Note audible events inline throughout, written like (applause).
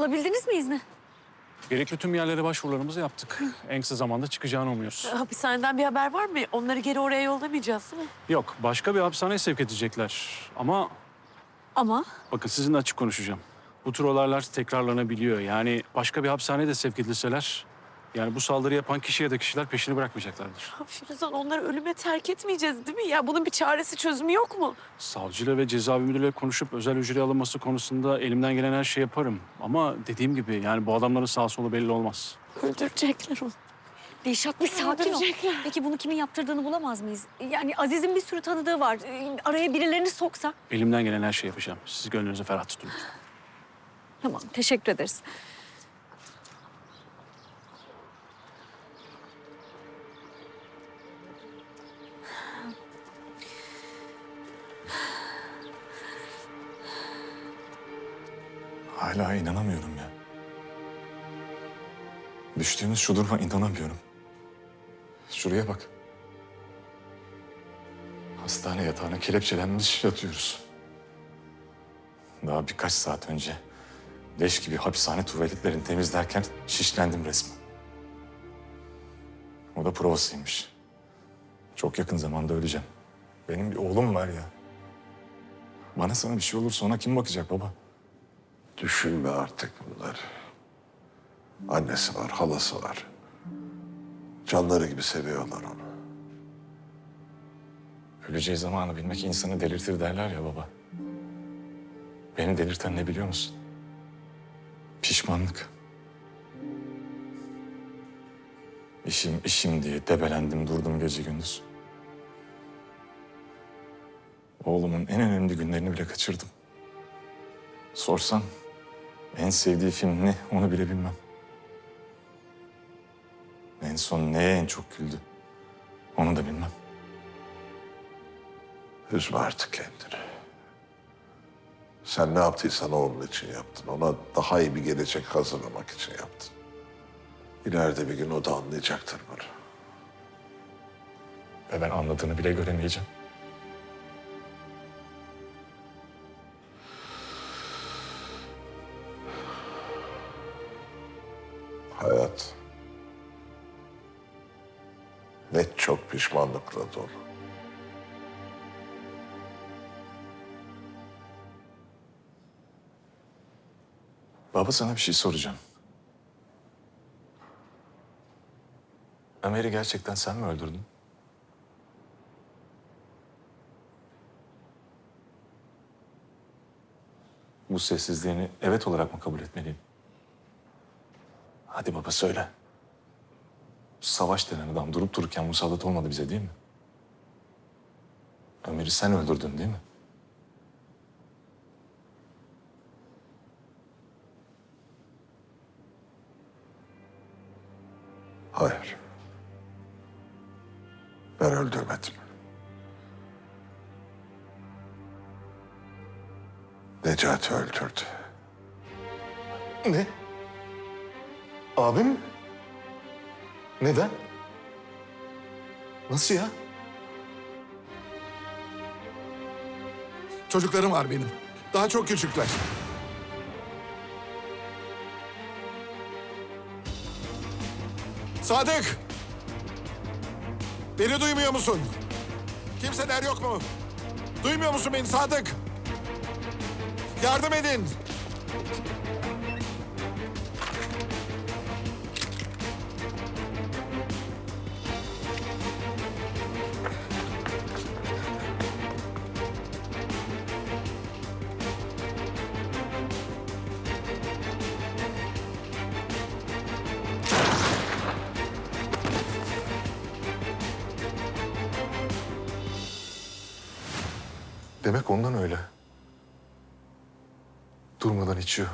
alabildiniz mi izni? Gerekli tüm yerlere başvurularımızı yaptık. En kısa zamanda çıkacağını umuyoruz. Hapishaneden bir haber var mı? Onları geri oraya yollamayacağız değil mi? Yok, başka bir hapishaneye sevk edecekler. Ama Ama bakın sizinle açık konuşacağım. Bu tür olaylar tekrarlanabiliyor. Yani başka bir hapishaneye de sevk edilseler... Yani bu saldırı yapan kişi ya da kişiler peşini bırakmayacaklardır. Ha, Firuzan onları ölüme terk etmeyeceğiz değil mi? Ya bunun bir çaresi çözümü yok mu? Savcıyla ve cezaevi müdürüyle konuşup özel hücreye alınması konusunda elimden gelen her şeyi yaparım. Ama dediğim gibi yani bu adamların sağ solu belli olmaz. Öldürecekler onu. Dilşat bir sakin ol. Öldürecekler. Peki bunu kimin yaptırdığını bulamaz mıyız? Yani Aziz'in bir sürü tanıdığı var. Ee, Araya birilerini soksak. Elimden gelen her şeyi yapacağım. Siz gönlünüzü ferah tutun. Tamam teşekkür ederiz. Hala inanamıyorum ya. Düştüğümüz şu duruma inanamıyorum. Şuraya bak. Hastane yatağına kelepçelenmiş yatıyoruz. Daha birkaç saat önce leş gibi hapishane tuvaletlerini temizlerken şişlendim resmen. O da provasıymış. Çok yakın zamanda öleceğim. Benim bir oğlum var ya. Bana sana bir şey olursa ona kim bakacak baba? Düşünme artık bunları. Annesi var, halası var. Canları gibi seviyorlar onu. Öleceği zamanı bilmek insanı delirtir derler ya baba. Beni delirten ne biliyor musun? Pişmanlık. İşim işim diye debelendim durdum gece gündüz. Oğlumun en önemli günlerini bile kaçırdım. Sorsan en sevdiği film ne onu bile bilmem. En son neye en çok güldü onu da bilmem. Üzme artık kendini. Sen ne yaptıysan oğlun için yaptın. Ona daha iyi bir gelecek hazırlamak için yaptın. İleride bir gün o da anlayacaktır bunu. Ve ben anladığını bile göremeyeceğim. Çok pişmanlıkla dolu. Baba sana bir şey soracağım. Ömer'i gerçekten sen mi öldürdün? Bu sessizliğini evet olarak mı kabul etmeliyim? Hadi baba söyle. Savaş denen adam durup dururken musallat olmadı bize değil mi? Ömer'i sen öldürdün değil mi? Hayır. Ben öldürmedim. Necati öldürdü. Ne? Abim mi? Neden? Nasıl ya? Çocuklarım var benim. Daha çok küçükler. Sadık! Beni duymuyor musun? Kimseler yok mu? Duymuyor musun beni Sadık? Yardım edin. Demek ondan öyle. Durmadan içiyor.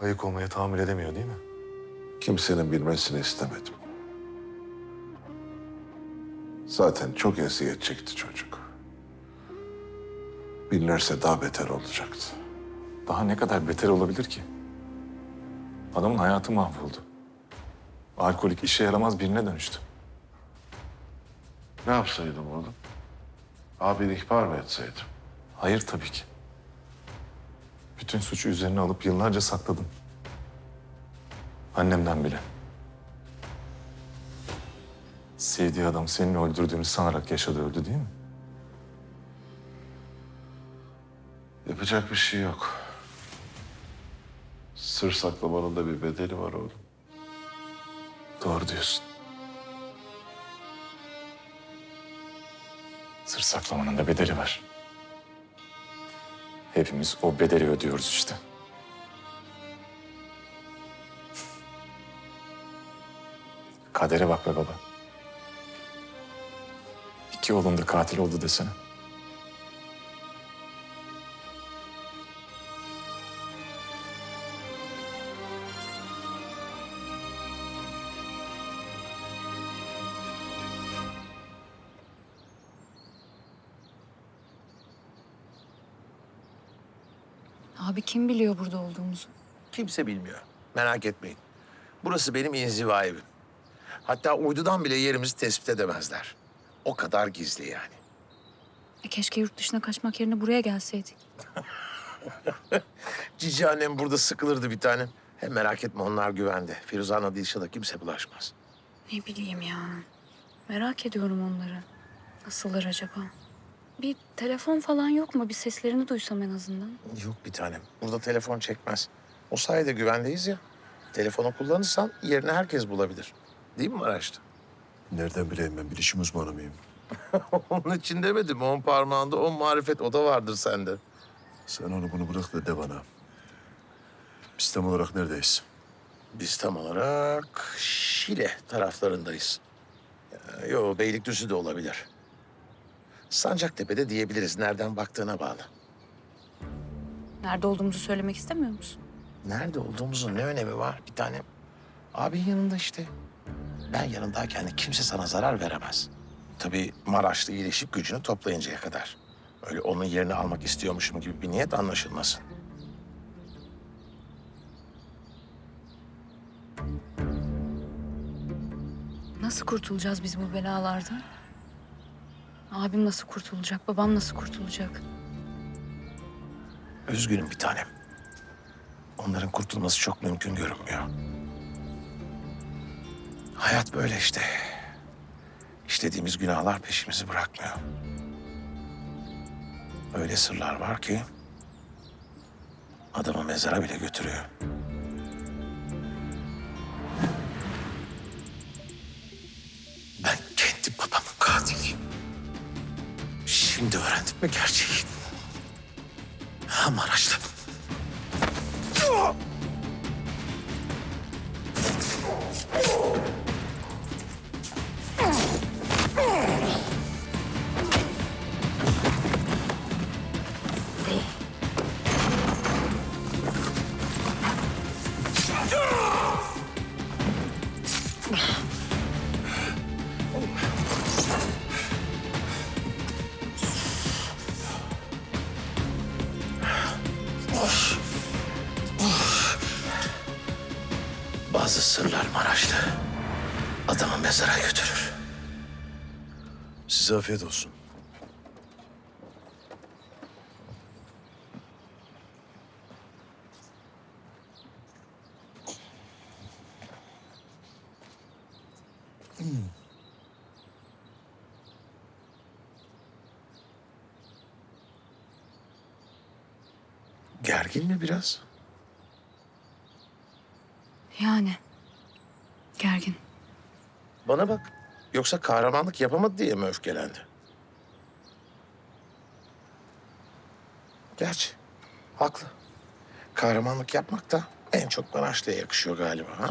Ayık olmaya tahammül edemiyor değil mi? Kimsenin bilmesini istemedim. Zaten çok eziyet çekti çocuk. Bilinirse daha beter olacaktı. Daha ne kadar beter olabilir ki? Adamın hayatı mahvoldu. Alkolik işe yaramaz birine dönüştü. Ne yapsaydım oğlum? Abini ihbar mı etseydim? Hayır tabii ki. Bütün suçu üzerine alıp yıllarca sakladın. Annemden bile. Sevdiği adam senin öldürdüğünü sanarak yaşadı öldü değil mi? Yapacak bir şey yok. Sır saklamanın da bir bedeli var oğlum. Doğru diyorsun. Sır saklamanın da bedeli var. Hepimiz o bedeli ödüyoruz işte. Kadere bak be baba. İki oğlun da katil oldu desene. Abi kim biliyor burada olduğumuzu? Kimse bilmiyor. Merak etmeyin. Burası benim inziva evim. Hatta uydudan bile yerimizi tespit edemezler. O kadar gizli yani. E keşke yurt dışına kaçmak yerine buraya gelseydik. (laughs) Cici annem burada sıkılırdı bir tanem. Hem merak etme onlar güvende. Firuze Ana Dilşah'a kimse bulaşmaz. Ne bileyim ya. Merak ediyorum onları. Nasıllar acaba? Bir telefon falan yok mu? Bir seslerini duysam en azından. Yok bir tanem. Burada telefon çekmez. O sayede güvendeyiz ya. Telefonu kullanırsan yerini herkes bulabilir. Değil mi Maraşlı? Nereden bileyim ben bilişim uzmanı mıyım? (laughs) Onun için demedim. On parmağında on marifet o da vardır sende. Sen onu bunu bırak da de bana. Biz tam olarak neredeyiz? Biz tam olarak Şile taraflarındayız. Ee, Yo Beylikdüzü de olabilir. Sancaktepe'de diyebiliriz. Nereden baktığına bağlı. Nerede olduğumuzu söylemek istemiyor musun? Nerede olduğumuzun ne önemi var bir tanem? Abin yanında işte. Ben yanındayken de kimse sana zarar veremez. Tabii Maraşlı iyileşip gücünü toplayıncaya kadar. Öyle onun yerini almak istiyormuşum gibi bir niyet anlaşılmasın. Nasıl kurtulacağız biz bu belalardan? Abim nasıl kurtulacak? Babam nasıl kurtulacak? Üzgünüm bir tanem. Onların kurtulması çok mümkün görünmüyor. Hayat böyle işte. İşlediğimiz günahlar peşimizi bırakmıyor. Öyle sırlar var ki adamı mezara bile götürüyor. Şimdi öğrendim mi gerçeği? Ha Maraşlı. Sırlar Maraşlı adamı mezara götürür. Size afiyet olsun. Gergin mi biraz? Yani. Gergin. Bana bak. Yoksa kahramanlık yapamadı diye mi öfkelendi? Gerçi haklı. Kahramanlık yapmak da en çok Maraşlı'ya yakışıyor galiba ha?